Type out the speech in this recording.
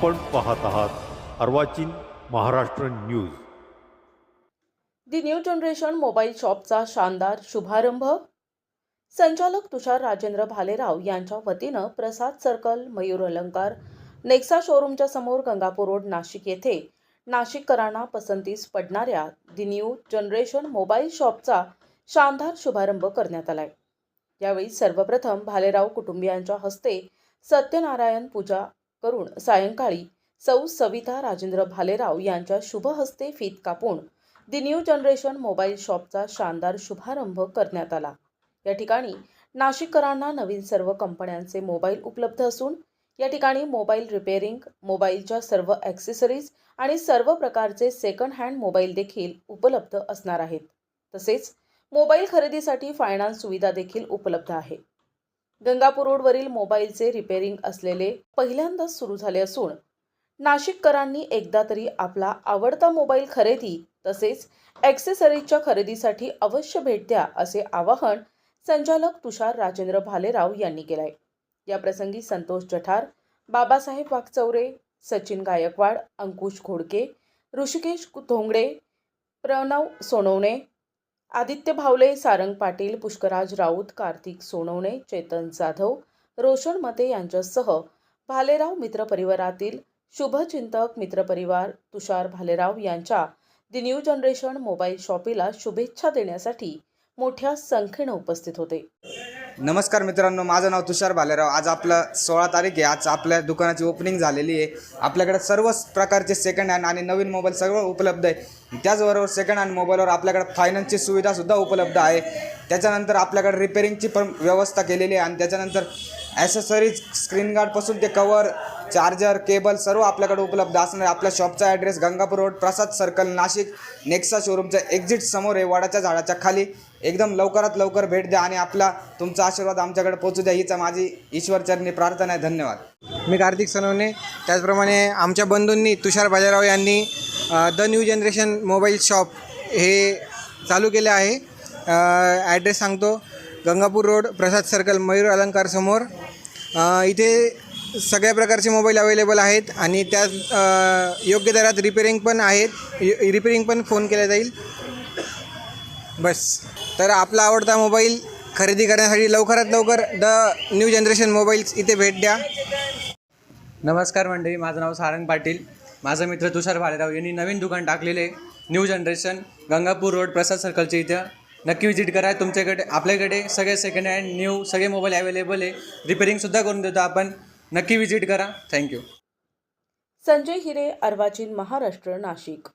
आपण पाहत आहात अर्वाचीन Maharashtra news. The new generation mobile शॉपचा शानदार शुभारंभ. संचालक तुषार राजेंद्र भालेराव यांच्या वतीनं प्रसाद सर्कल मयूर अलंकार नेक्सा शोरूमच्या समोर गंगापूर रोड नाशिक येथे नाशिककरांना पसंतीस पडणाऱ्या दी न्यू जनरेशन मोबाईल शॉपचा शानदार शुभारंभ करण्यात आलाय. यावेळी सर्वप्रथम भालेराव कुटुंबियांच्या हस्ते सत्यनारायण पूजा करून सायंकाळी सौ सविता राजेंद्र भालेराव यांच्या शुभहस्ते फीत कापून दी न्यू जनरेशन मोबाईल शॉपचा शानदार शुभारंभ करण्यात आला. या ठिकाणी नाशिककरांना नवीन सर्व कंपन्यांचे मोबाईल उपलब्ध असून या ठिकाणी मोबाईल रिपेअरिंग मोबाईलच्या सर्व ॲक्सेसरीज आणि सर्व प्रकारचे सेकंड हँड मोबाईल देखील उपलब्ध असणार आहेत. तसेच मोबाईल खरेदीसाठी फायनान्स सुविधा देखील उपलब्ध आहे. गंगापूर रोडवरील मोबाईलचे रिपेअरिंग असलेले पहिल्यांदाच सुरू झाले असून नाशिककरांनी एकदा तरी आपला आवडता मोबाईल खरेदी तसेच ॲक्सेसरीजच्या खरेदीसाठी अवश्य भेट द्या असे आवाहन संचालक तुषार राजेंद्र भालेराव यांनी केलंय. या प्रसंगी संतोष जठार बाबासाहेब वागचौरे सचिन गायकवाड अंकुश घोडके ऋषिकेश धोंगडे प्रणव सोनवणे आदित्य भावले सारंग पाटील पुष्कराज राऊत कार्तिक सोनवणे चेतन जाधव रोशन मते यांच्यासह भालेराव मित्रपरिवारातील शुभचिंतक मित्रपरिवार तुषार भालेराव यांच्या दि न्यू जनरेशन मोबाईल शॉपीला शुभेच्छा देण्यासाठी मोठ्या संख्येनं उपस्थित होते. नमस्कार मित्रांनो माझं नाव तुषार भालेराव. आज आपलं सोळा तारीख आहे. आज आपल्या दुकानाची ओपनिंग झालेली आहे. आपल्याकडे सर्व प्रकारचे सेकंड हँड आणि नवीन मोबाईल सगळं उपलब्ध आहे. त्याचबरोबर सेकंड हँड मोबाईलवर आपल्याकडे फायनान्सची सुविधासुद्धा उपलब्ध आहे. त्याच्यानंतर आपल्याकडे रिपेरिंगची पण व्यवस्था केलेली आहे. आणि त्याच्यानंतर ॲसेसरीज स्क्रीन गार्डपासून ते कवर चार्जर केबल सर्व आपल्याकडे उपलब्ध असणार आहे. आपल्या शॉपचा address Gangapur road Prasad circle Nashik Nexa शोरूमच्या exit समोर आहे वडाच्या झाडाच्या खाली. एकदम लवकरात लवकर भेट द्या आणि आपला तुमचा आशीर्वाद आमच्याकडे पोहोचू द्या. हीच माझी ईश्वरचरणी प्रार्थना आहे. धन्यवाद. मी कार्तिक सनवणे. त्याचप्रमाणे आमच्या बंधूंनी तुषार बाजाराव यांनी the new generation mobile shop हे चालू केले आहे. ॲड्रेस सांगतो. गंगापूर रोड प्रसाद सर्कल मयूर अलंकार समोर. इथे सगळ्या प्रकारचे मोबाईल अवेलेबल आहेत आणि त्यात योग्य दरात रिपेरिंग पण आहेत. रिपेरिंग पण फोन केला जाईल. बस. तर आपला आवडता मोबाईल खरेदी करण्यासाठी लवकरात लवकर द न्यू जनरेशन मोबाईल्स इथे भेट द्या. नमस्कार मंडळी माझं नाव सारंग पाटील. माझा मित्र तुषार भालेराव यांनी नवीन दुकान टाकलेले आहे. New generation Gangapur road Prasad सर्कलच्या इथं. नक्की विजिट करा. तुमच्याकडे आपल्याकडे सगळे सेकंड हँड न्यू सगळे मोबाईल अवेलेबल आहे. रिपेरिंगसुद्धा करून देतो आपण. नक्की विजिट करा. थँक्यू संजय हिरे अर्वाचीन महाराष्ट्र नाशिक.